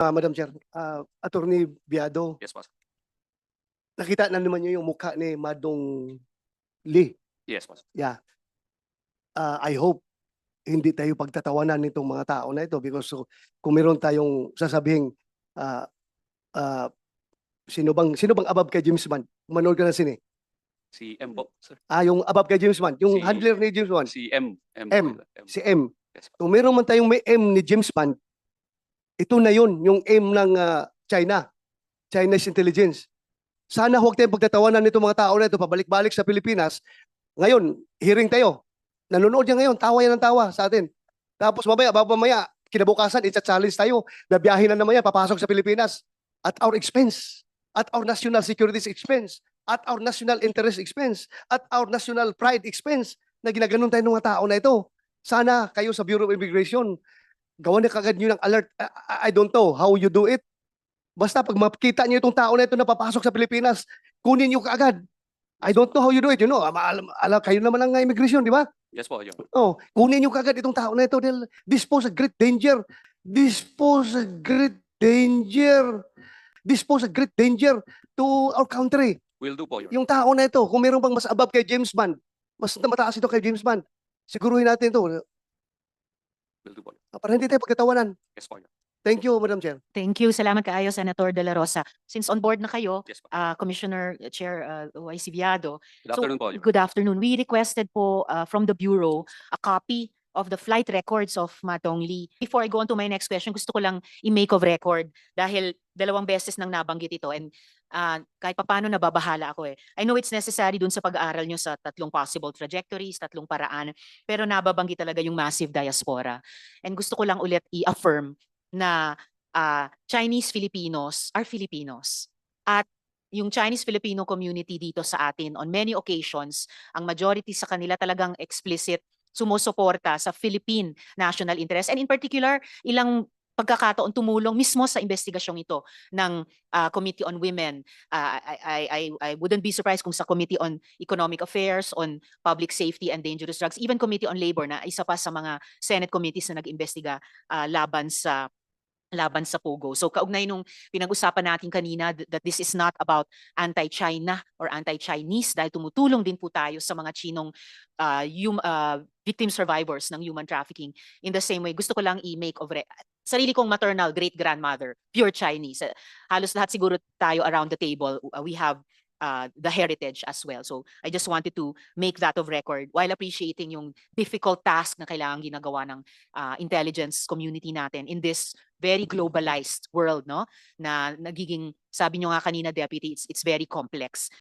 Ah, Madam Chair, ah, Attorney Biado, Yes, boss. nakita na naman niyo yung mukha ni Madong Lee. Yes, boss. Ah, I hope hindi tayo pagtatawanan nitong mga tao na ito because so, kung meron tayong sasabing ah, ah, sino bang sino bang above kay James Bond? Manood ka na sini. Si M po, sir. Ah, yung above kay James Bond, yung Si- handler ni James Bond, Si M. M. M. po, M. si M. Yes. Kung meron man tayong may M ni James Bond, ito na yun, yung M ng ah, China, Chinese intelligence. Sana huwag tayong pagtatawanan nito mga tao na ito, pabalik-balik sa Pilipinas. Ngayon, hearing tayo. Nanonood yan ngayon, tawa yan ng tawa sa atin. Tapos mamaya, bago mamaya, kinabukasan, itcha-challenge tayo. Nabiyahin na naman yan, papasok sa Pilipinas. At our expense. At our national security expense. At our national interest expense. At our national pride expense. Na ginaganon tayo ng mga tao na ito. Sana kayo sa Bureau of Immigration, gawan na kagad nyo ng alert. I, I- don't know how you do it. Basta pag makita nyo itong tao na ito na papasok sa Pilipinas, kunin nyo kaagad. I don't know how you do it, you know. Alam, alam, kayo naman ang immigration, di ba? Yes po, Honor. Oh, kunin nyo kaagad itong tao na ito. They'll dispose a great danger. Dispose a great danger. Dispose a great danger to our country. Will do po, Honor. Yung tao na ito, kung meron bang mas above kay James Bond, mas mataas ito kay James Bond, siguruhin natin ito. Will do po. Para hindi tayo pagkatawanan. Yes po, Your Honor. Thank you, Madam Chair. Thank you. Salamat kaayo, Senator De La Rosa. Since on board na kayo, Yes po. uh, Commissioner uh, Chair uh, YC Viado, Good So, afternoon po, Your Honor. good afternoon. We requested po uh, from the Bureau a copy of the flight records of Matong Lee. Before I go on to my next question, gusto ko lang i-make of record dahil dalawang beses nang nabanggit ito and uh, kahit papaano nababahala ako eh. I know it's necessary dun sa pag-aaral nyo sa tatlong possible trajectories, tatlong paraan, pero nababanggit talaga yung massive diaspora. And gusto ko lang ulit i-affirm na uh, Chinese Filipinos are Filipinos. At yung Chinese Filipino community dito sa atin on many occasions, ang majority sa kanila talagang explicit sumusuporta sa Philippine national interest and in particular ilang pagkakataon tumulong mismo sa investigasyong ito ng ah, Committee on Women. Ah, I, I, I, wouldn't be surprised kung sa Committee on Economic Affairs, on Public Safety and Dangerous Drugs, even Committee on Labor na isa pa sa mga Senate committees na nag-imbestiga ah, laban sa laban sa Pogo. So kaugnay nung pinag-usapan natin kanina th- that this is not about anti-China or anti-Chinese dahil tumutulong din po tayo sa mga Chinong uh, hum, uh, victim survivors ng human trafficking. In the same way, gusto ko lang i-make of sarili kong maternal great-grandmother, pure Chinese. Halos lahat siguro tayo around the table, uh, we have uh, the heritage as well. So I just wanted to make that of record while appreciating yung difficult task na kailangan ginagawa ng uh, intelligence community natin in this very globalized world, no? Na nagiging, sabi nyo nga kanina, Deputy, it's, it's very complex.